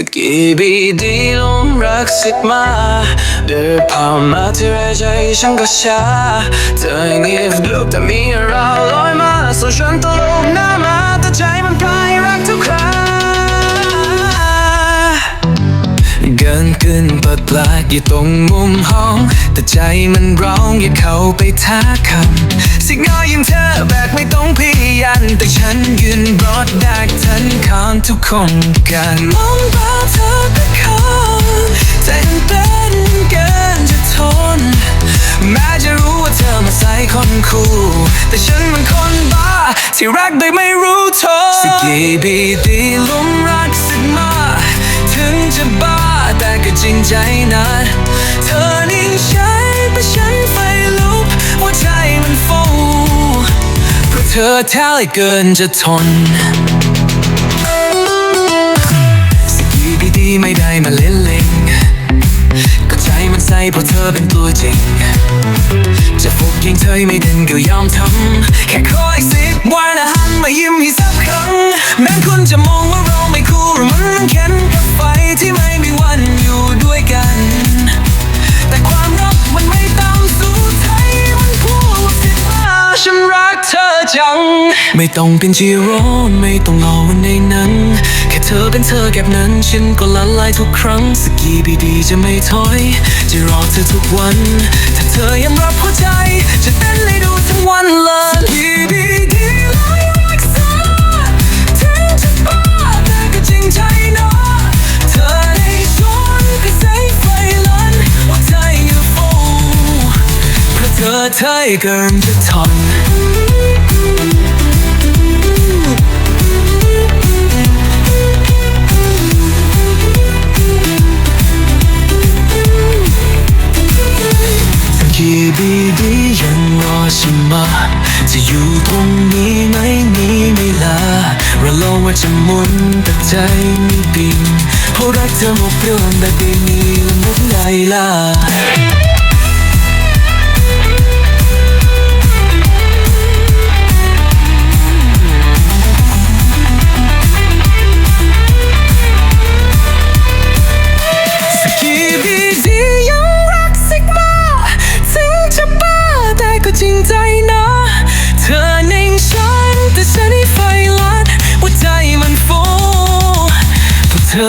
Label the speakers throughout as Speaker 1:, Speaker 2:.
Speaker 1: สกีบีดีลมรักสิกมาเดินผ่านมาที่ไรใจฉันก็ชาเธอเงียบดูแต่มีเราลอยมาสู่ฉันตลบหน้ามาแต่ใจมันพลายรักทุกคราเกินขึ้นเปิดปลกอยู่ตรงมุมห้อง แต่ใจมันร้องอยากเข้าไปท้าคำสิ่งน้อยอย่งเธอ อนกคนมองตาเธอก็คำใจมันเป็นเกินจะทน แม้จะรู้ว่าเธอมาใส่คนคู่ แต่ฉันมันคนบ้า ที่รักโดยไม่รู้ทษสกีบีดีลุ่มรักสึกมา ถึงจะบ้าแต่ก็จริงใจนะเธอนิ่งใช้แต่ฉันไฟลุกหัวใจมันฟูเพราะเธอแท้เลยเกินจะทน ไม่ได้มาเล่นเล่งก็ใจมันใส่เพราะเธอเป็นตัวจริง จะฟุกยิงเธอไม่ดึงก็ยอมทำ แค่ขออีกสิบวันนะหันมายิ้มให้ จัง ไม่ต้องเป็นจีโร่ไม่ต้องรอวันในนั้น แค่เธอเป็นเธอแก็บนั้น ฉันก็ละลายทุกครั้งสกีบีดีจะไม่ถอย จะรอเธอทุกวัน ถ้าเธอยังรับหัวใจ จะเต้นให้ดูทั้งวันเลยสกีบีดีลอยรักษาถึงจะบ้าแต่ก็จริงใจนะ เธอได้ชวนก็ใส่ไฟลันว่าใจอยู่ฟูเพราะเธอเธอเกินจะทน รอฉันมา จะอยู่ตรงนี้ไม่มีเวลาเราลงว่าจะมุนแต่ใจไม่ดิ่งเพราะรักเธอหมดเรื่องแบบไม่มีลมุนใดล่ะ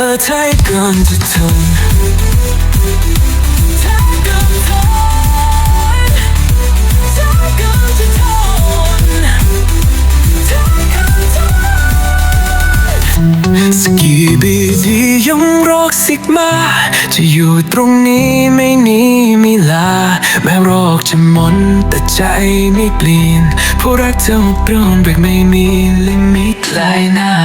Speaker 1: อใช่เกินจะทนแทบเกินทนแทบเกินจะทนแทบเกินทนสกีบีดียังรอกสิกมา จะอยู่ตรงนี้ไม่หนีไม่ลา แม้โรคจะมนแต่ใจไม่เปลี่ยน ผู้รักเธอหมดเรื่องแบบไม่มีลิมิตเลยนะ